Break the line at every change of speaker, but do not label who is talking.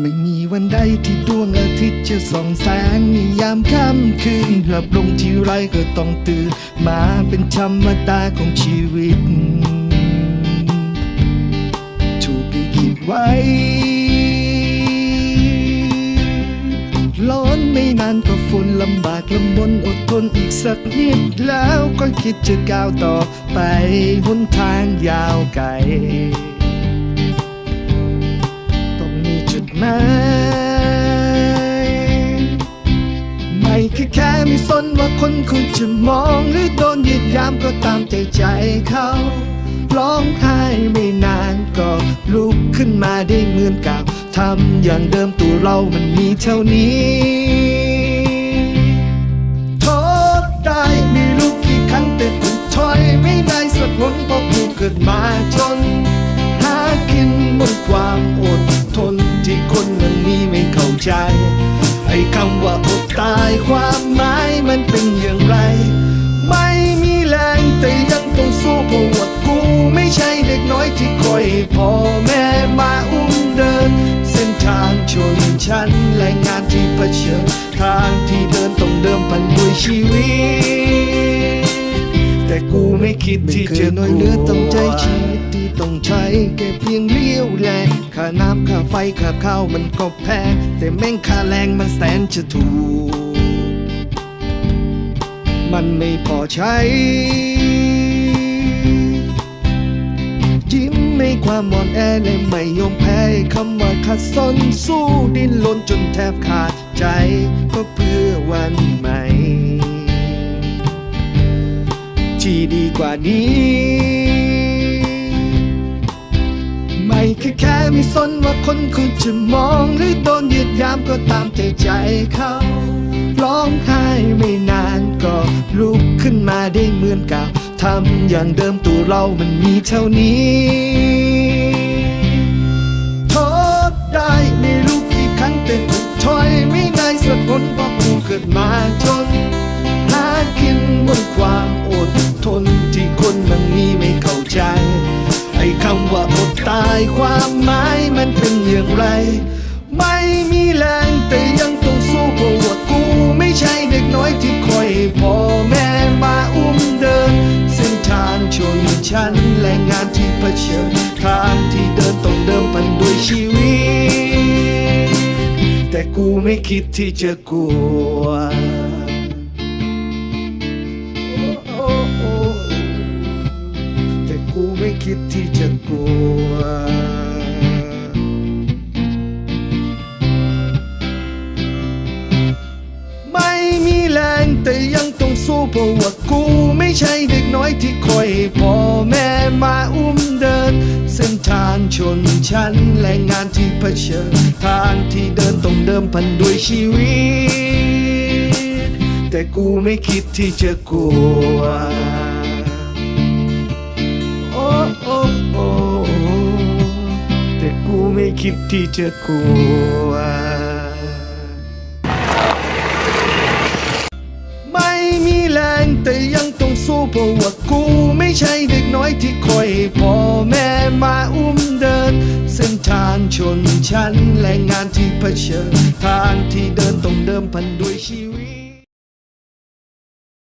ไม่มีวันใดที่ดวงอาทิตย์จะส่องแสงในยามค่ำคืนหลับลงที่ไรก็ต้องตื่นมาเป็นธรรมดาของชีวิต ถูกลิขิตไว้ ร้อนไม่นานก็ฝนลำบากลำบนอดทนอีกสักนิด แล้วก็คิดจะก้าวต่อไปหนทางยาวไกล มีจุดหม ไม่แค่แค่ไม่สนว่าคนคุณจะมองหรือโดนยียดยามก็ตามใจใจเขาร้องไห้ไม่นานก็ลุกขึ้นมาได้เหมือนเก่าทำอย่างเดิมตัวเรามันมีเท่านี้โทษได้ไม่รู้กี่ครั้งแต่ถอยไม่ได้สักผลเพราะกูเกิดมาจน ใจ ไอ้คำว่าอดตายความหมายมันเป็นอย่างไร ไม่มีแรงแต่ยังต้องสู้เพราะว่ากูไม่ใช่เด็กน้อยที่คอยพ่อแม่มาอุ้มเดิน เส้นทางชนชั้นและงานที่เผชิญทางที่เดินต้องเดิมพันด้วยชีวิต แต่กูไม่คิดที่จะน้อยเลือต้องใจชี ต้องใช้แค่เพียงเลี้ยวแรงค่าน้ำค่าไฟค่าข้าวมันก็แพงแต่แม่งค่าแรงมันแสนจะถูก มันไม่พอใช้ ยิ้มในความอ่อนแอและไม่ยอมแพ้คำว่าขัดสนสู้ดิ้นรนจนแทบขาดใจ ก็เพื่อวันใหม่ ที่ดีกว่านี้ ไม่สนว่าคนคุณจะมองหรือโดนเหยียดยามก็ตามใจใจเขาร้องไห้ไม่นานก็ลุกขึ้นมาได้เหมือนเก่าทำอย่างเดิมตัวเรามันมีเท่านี้โทษได้ไม่รู้กี่ครั้งแต่ถูกถอยไม่ได้สักผลเพราะกูเกิดมาายความหมายมันเป็นอย่างไร ไม่มีแรงแต่ยังต้องสู้เพราะว่ากูไม่ใช่เด็กน้อยที่คอยพ่อแม่มาอุ้มเดิน เส้นทางชนชั้นและงานที่เผชิญทางที่เดินต้องเดิมพันด้วยชีวิต แต่กูไม่คิดที่จะกลัว แต่ยังต้องสู้เพราะว่ากูไม่ใช่เด็กน้อยที่คอยพ่อแม่มาอุ้มเดิน เส้นทางชนชั้นและงานที่เผชิญทางที่เดินต้องเดิมพันด้วยชีวิต แต่กูไม่คิดที่จะกลัวโอ้โอ้โอ้แต่กูไม่คิดที่จะกลัว แต่ยังต้องสู้เพราะว่ากูไม่ใช่เด็กน้อยที่คอยพ่อแม่มาอุ้มเดิน เส้นทางชนชั้นและงานที่เผชิญทางที่เดินต้องเดิมพันด้วยชีวิต